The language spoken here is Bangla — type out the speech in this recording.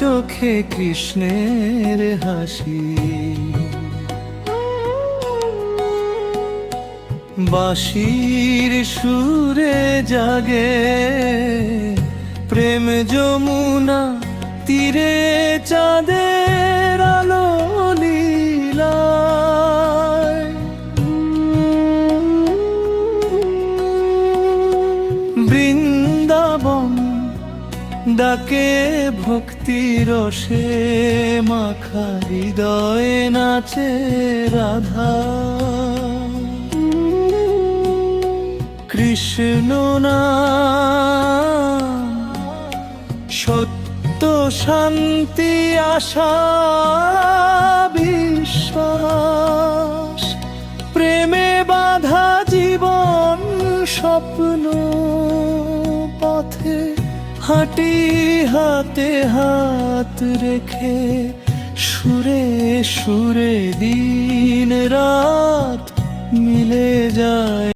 চোখে কৃষ্ণের হাসি। বাঁশির সুরে জাগে প্রেম যমুনা তীরে চাঁদের বৃন্দাবন ডাকে ভক্তি রসে, মাখা হৃদয়ে নাচে রাধা। কৃষ্ণ না, সত্য শান্তি, আশা, বিশ্বাস, প্রেমে বাধা, জীবন, স্বপ্ন। হাঁটি হাতে হাত রেখে সুরে সুরে দিন রাত মিলে যায়।